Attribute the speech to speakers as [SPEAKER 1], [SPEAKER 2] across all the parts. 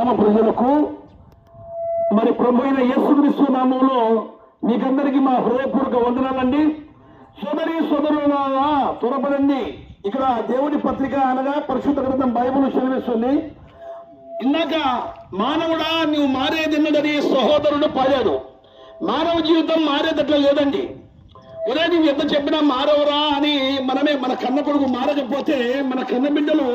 [SPEAKER 1] తమ ప్రజలకు మరి ప్రభు అయిన యేసుక్రీస్తు నామంలో మీకందరికీ మా హృదయపూర్వక వందనాలండి. సోదరి సోదరులారా త్వరపడండి. ఇక్కడ దేవుడి పత్రిక అనగా పరిశుద్ధ గ్రంథం బైబుల్ చదివిస్తుంది ఇందాక మానవుడా నువ్వు మారేదిన్నదని సహోదరుడు పాడాడు. మానవ జీవితం మారేదట్లా లేదండి. ఒరే నువ్వు ఎంత చెప్పినా మారవరా అని మనమే మన కన్న కొడుకు మారకపోతే మన కన్న బిడ్డలు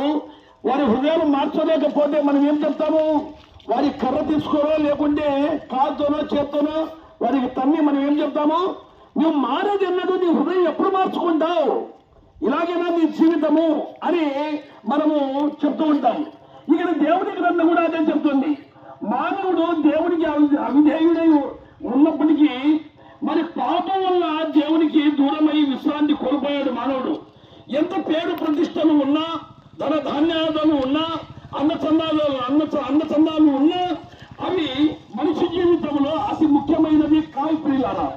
[SPEAKER 1] వారి హృదయాలు మార్చలేకపోతే మనం ఏం చెప్తాము? వారి కర్ర తీసుకోరో లేకుంటే కాలుతోనో చేత్తోనో వారికి తన్ని మనం ఏం చెప్తాము? నువ్వు మారేది అన్నట్టు నీ హృదయం ఎప్పుడు మార్చుకుంటావు? ఇలాగైనా నీ జీవితము అని మనము చెప్తూ ఉంటాం. ఇక్కడ దేవుడి గ్రంథం కూడా అదే చెప్తుంది. మానవుడు దేవునికి అవిధేయుడై ఉన్నప్పటికీ మరి పాపం వల్ల దేవునికి దూరమై విశ్రాంతి కోల్పోయాడు మానవుడు. ఎంత పేరు ప్రతిష్టలు ఉన్నా ధన ధాన్యాలు ఉన్నా అన్న చందాలు అన్న అన్న చందాలు ఉన్నా అవి మనిషి జీవితంలో అతి ముఖ్యమైనది కావు ప్రియులారా.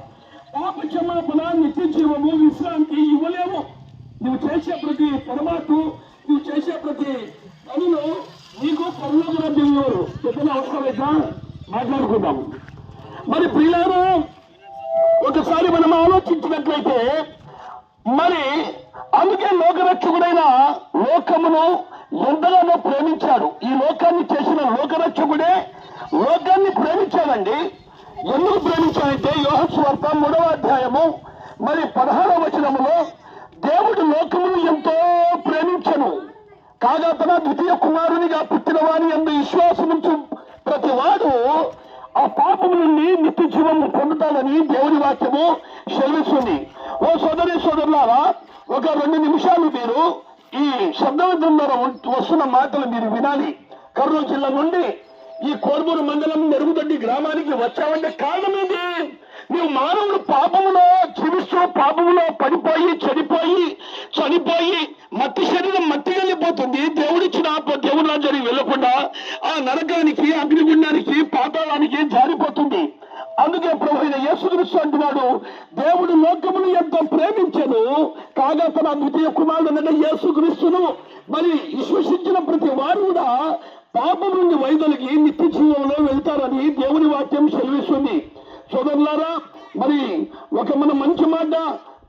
[SPEAKER 1] పాప క్షమాపణ నిత్య జీవము విశ్రాంతి ఇవ్వలేము. నువ్వు చేసే ప్రతి పొరపాటు నువ్వు చేసే ప్రతి పనులు నీకు పనులకు రాజ్యంలో చెప్పిన అవసరం లేదా? మాట్లాడుకుందాం మరి ప్రియులారా ఒకసారి మనం ఆలోచించినట్లయితే మరి అందుకే లోకరక్షకుడైన లోకమును ఎంతగానో ప్రేమించాడు. ఈ లోకాన్ని చేసిన లోకరక్షకుడే లోకాన్ని ప్రేమించాడండి. ఎందుకు ప్రేమించాడంటే యోహస్వార్త మూడవ అధ్యాయము మరి పదహారవ వచనములో దేవుడు లోకమును ఎంతో ప్రేమించను. కాగా తన ద్వితీయ కుమారునిగా పుట్టిన వాని ఎందు విశ్వాసముంచు ప్రతి వాడు ఆ పాపం నుండి నిత్య జీవం పొందుతాడని దేవుని వాక్యము సెలవిస్తుంది. ఓ సోదరి సోదరులారా ఒక రెండు నిమిషాలు మీరు ఈ శబ్దం ద్వారా వస్తున్న మాటలు మీరు వినాలి. కర్నూలు జిల్లా నుండి ఈ కోర్మూరు మండలం మెరుగుదొడ్డి గ్రామానికి వచ్చావంటే కారణం ఏంటి నీవు మానవుడు పాపములో జీవిస్తూ పాపములో పడిపోయి చనిపోయి చనిపోయి మట్టి శరీరం మట్టి వెళ్ళిపోతుంది. దేవుడిచ్చిన దేవుడు దేవుడి రాజ్యానికి వెళ్ళకుండా ఆ నరకానికి అగ్నిగుండానికి పాతాళానికి జారిపోతుంది. అందుకే ప్రభు అయిన యేసుక్రీస్తు అంటున్నాడు దేవుడు లోకమును ఎంతో ప్రేమించను కాగా తన ద్వితీయ కుమారుడు యేసుక్రీస్తును మరి విశ్వసించిన ప్రతి వారు కూడా పాపం నుండి వైదొలిగి నిత్య జీవంలో వెళ్తారని దేవుని వాక్యం సెలవిస్తుంది. సోదరులారా మరి ఒక మన మంచి మాట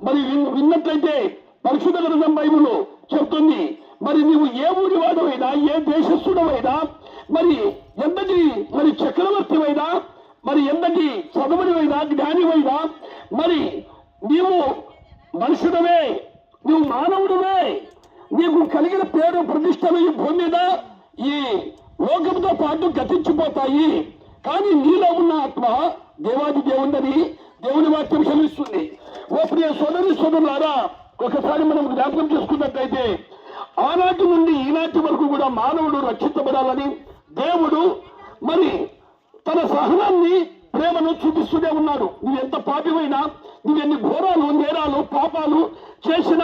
[SPEAKER 1] మరి విన్- విన్నట్లయితే పరిశుద్ధ గ్రంథం బైబుల్ చెప్తుంది. మరి నీవు ఏ ఊరి వాడవైనా ఏ దేశస్థుడవైనా మరి ఎంతటి మరి చక్రవర్తివైనా మరి ఎంతటి చదువుడివైనా జ్ఞానివైనా మరి నీవు మనుషుడవే నువ్వు మానవుడివే. నీకు కలిగిన పేరు ప్రతిష్టలు ఈ భూమి మీద ఈ లోకంతో పాటు గతించిపోతాయి. కానీ నీలో ఉన్న ఆత్మ దేవాది దేవుందని దేవుని వాక్యం సెలవిస్తుంది ఓ ప్రియ సోదరి సోదరులారా ఒకసారి మనం జ్ఞాపకం చేసుకున్నట్లయితే ఆనాటి నుండి ఈనాటి వరకు కూడా మానవుడు రక్షించబడాలని దేవుడు మరి తన సహనాన్ని ప్రేమను చూపిస్తూనే ఉన్నాడు. నువ్వు ఎంత పాపివైనా నువ్వెన్ని ఘోరాలు నేరాలు పాపాలు చేసిన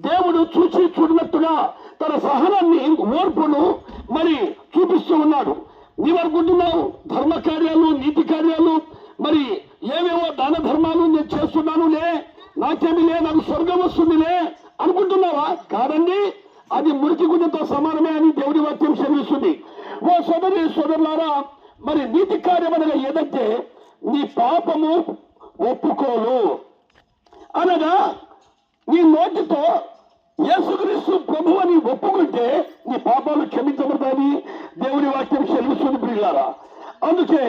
[SPEAKER 1] దేవుడు చూచి చూడనట్టుగా తన సహనాన్ని ఓర్పును మరి చూపిస్తూ ఉన్నాడు. నీవనుకుంటున్నావు ధర్మ కార్యాలు నీతి కార్యాలు మరి ఏవేవో దాన ధర్మాలు నేను చేస్తున్నానులే. నాకేమి లే నాకు స్వర్గం వస్తుందిలే అనుకుంటున్నావా? కాదండి. అది మురికి గుడ్డతో సమానమే అని దేవుడి వాక్యం చదివిస్తుంది ఓ సోదరి సోదరులారా మరి నీతి కార్యం అనగా ఏదంటే నీ పాపము ఒప్పుకోలు అనగా నీ నోటితో యేసుక్రీస్తు ప్రభు అని ఒప్పుకుంటే నీ పాపాలు క్షమించబడతాయని దేవుని వాక్యం సెలవిస్తుంది ప్రియులారా. అందుకే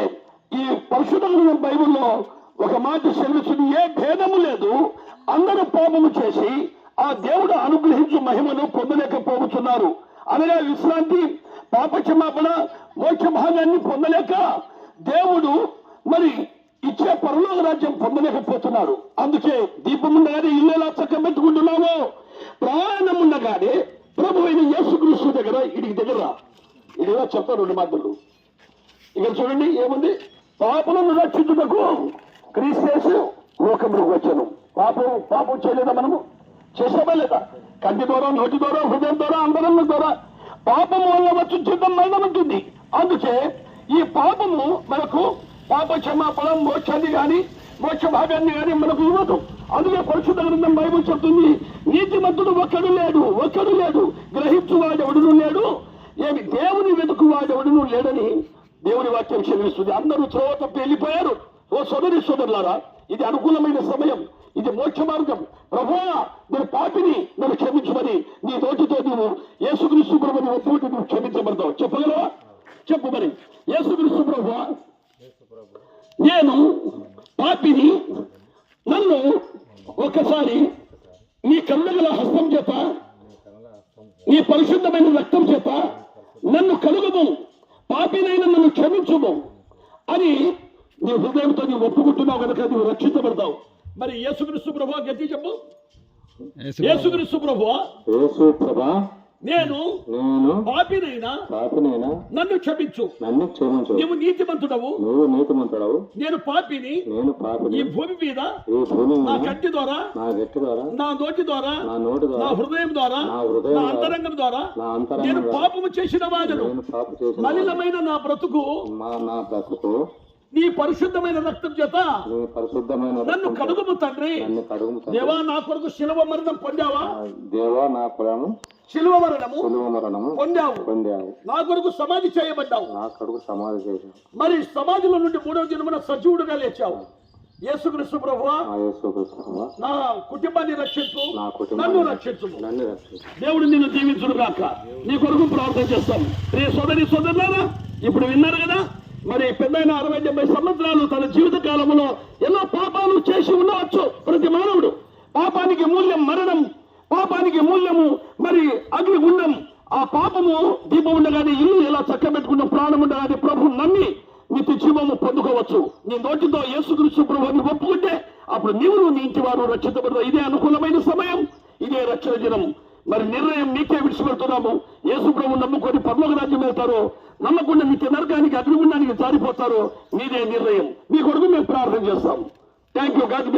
[SPEAKER 1] ఈ పరిశుద్ధ గ్రంథం బైబిల్లో ఒక మాట సెలవిస్తుంది. ఏ భేదము లేదు. అందరూ పాపము చేసి ఆ దేవుడు అనుగ్రహించు మహిమను పొందలేకపోతున్నారు. అనగా విశ్రాంతి పాప క్షమాపణ మోక్ష భాగాన్ని పొందలేక దేవుడు మరి ఇచ్చే పరలోక రాజ్యం పొందలేకపోతున్నారు. అందుకే దీపం ఉండగానే ఇల్లు ఎలా చక్కగా పెట్టుకుంటున్నామో. ప్రాణం ఉండగానే ప్రభు అయిన యేసుక్రీస్తు దగ్గర ఇడికి దగ్గర రా. ఇదిగా చెప్తాను రెండు మాటలు. ఇక్కడ చూడండి ఏముంది? పాపలను రక్షించుటకు క్రీస్తేసు లోకంలోకి వచ్చాను. పాపం పాపం చేయలేదా మనము? చేసామా లేదా? కంటి ద్వారా నోటి ద్వారా హృదయం ద్వారా అందరం ద్వారా పాపము వల్ల వచ్చి చిత్తం మరణం ఉంటుంది అందుకే ఈ పాపము మనకు పాప క్షమాపణ మోక్షాన్ని కానీ మోక్ష భాగాన్ని కానీ మనకు ఇవ్వదు. అందుకే పరిశుద్ధ గ్రంథం బైబుల్ చెప్తుంది నీతిమంతుడు ఒక్కడు లేడు ఒక్కడు లేడు. గ్రహించువాడు ఎవడు లేడు ఏమి దేవుని వెతుకు వాడెవడును లేడని దేవుని వాక్యం చెల్లిస్తుంది. అందరూ త్రోవ తప్పి వెళ్ళిపోయారు ఓ సోదరి సోదరులారా ఇది అనుకూలమైన సమయం ఇది మోక్ష మార్గం. ప్రభువా నేను పాపిని నన్ను క్షమించమని నీ నోటితో నువ్వు యేసుక్రీస్తు ప్రభుని ఒప్పుకుంటే నువ్వు క్షమించబడతావు. చెప్పగలవా? చెప్పు మరి. నేను పాపిని నన్ను ఒకసారి నీ కళ్ళగల హస్తం చేత నీ పరిశుద్ధమైన రక్తం చేత నన్ను కలుగుము. పాపినైన నన్ను క్షమించుము అని నీ హృదయంతో నీవు ఒప్పుకుంటున్నావు కనుక నువ్వు రక్షించబడతావు. మరి యేసుక్రీస్తు ప్రభు గట్టి చెప్పు. యేసుక్రీస్తు. ప్రభు
[SPEAKER 2] యేసు ప్రభా
[SPEAKER 1] నేను
[SPEAKER 2] నేను
[SPEAKER 1] పాపినైనా
[SPEAKER 2] పాపినైనా
[SPEAKER 1] నన్ను క్షమించు.
[SPEAKER 2] నన్ను క్షమించు.
[SPEAKER 1] నీవు నీతిమంతుడవు.
[SPEAKER 2] నువ్వు నీతిమంతుడవు.
[SPEAKER 1] నేను పాపిని.
[SPEAKER 2] నేను
[SPEAKER 1] ఈ
[SPEAKER 2] పాపిని
[SPEAKER 1] భూమి మీద
[SPEAKER 2] ఈ భూమి
[SPEAKER 1] నా కంటి ద్వారా
[SPEAKER 2] నా గట్టి ద్వారా
[SPEAKER 1] నా నోటి ద్వారా
[SPEAKER 2] నా నోటి
[SPEAKER 1] నా
[SPEAKER 2] ద్వారా
[SPEAKER 1] హృదయం ద్వారా
[SPEAKER 2] నా హృదయం
[SPEAKER 1] నా అంతరంగం ద్వారా
[SPEAKER 2] నా
[SPEAKER 1] నేను
[SPEAKER 2] అంతరంగం ద్వారా
[SPEAKER 1] పాపము చేసిన వాడను.
[SPEAKER 2] నేను పాప చేసిన
[SPEAKER 1] మలినమైన నా బ్రతుకు
[SPEAKER 2] మా నా బ్రతుకు
[SPEAKER 1] నీ పరిశుద్ధమైన రక్తం చేత
[SPEAKER 2] నీ పరిశుద్ధమైన
[SPEAKER 1] నన్ను కడుగుము తండ్రి.
[SPEAKER 2] నన్ను కడుగు తండ్రి.
[SPEAKER 1] దేవా నా కొరకు శిలువ మరణం పొందావా?
[SPEAKER 2] దేవా నా కులము
[SPEAKER 1] శిలువ మరణము
[SPEAKER 2] మరణము
[SPEAKER 1] పొందావు.
[SPEAKER 2] పొందావు.
[SPEAKER 1] నా కొరకు సమాధి చేయబడ్డావు.
[SPEAKER 2] నా కడుగు సమాధి చేశావు
[SPEAKER 1] మరి సమాధిలో నుండి మూడవ జన్మన సజీవుడుగా లేచావు. యేసుక్రీస్తు ప్రభువా
[SPEAKER 2] నా యేసు క్రీస్తువా,
[SPEAKER 1] నా కుటుంబాన్ని రక్షించు
[SPEAKER 2] నా
[SPEAKER 1] నన్ను
[SPEAKER 2] కుటుంబాన్ని
[SPEAKER 1] రక్షించు
[SPEAKER 2] నన్ను రక్షించు.
[SPEAKER 1] దేవుడు నిన్ను దీవించును గాక. నీ కొరకు ప్రార్థన చేస్తాం. ప్రియ సోదరి సోదరులారా ఇప్పుడు విన్నారు కదా? మరి పెద్దయిన అరవై డెబ్బై సంవత్సరాలు తన జీవిత కాలంలో ఎన్నో పాపాలు చేసి ఉండవచ్చు ప్రతి మానవుడు. పాపానికి మూల్యం మరణం పాపానికి మూల్యము అగ్ని గుండం ఆ పాపము దీపం ఉండగానే ఇల్లు ఎలా చక్కబెట్టుకున్న ప్రాణం ఉండగానే ప్రభు నమ్మి నిత్య జీవము పొందుకోవచ్చు. నీ నోటితో యేసుకృష్ణ ప్రభుని ఒప్పుకుంటే అప్పుడు నీవు నీ ఇంటి వారు రక్షించబడతావు. ఇదే అనుకూలమైన సమయం. ఇదే రక్షణ దినం. మరి నిర్ణయం నీకే విడిచిపెడుతున్నాము. యేసు ప్రభు నమ్ముకొని పర్లోక రాజ్యం వెళ్తారు నమ్మకుండా నిత్య నరకానికి అగ్నిగుండానికి జారిపోతారు నీదే నిర్ణయం. మీ కొడుకు మేము ప్రార్థన చేస్తాం థ్యాంక్ యూ గాడ్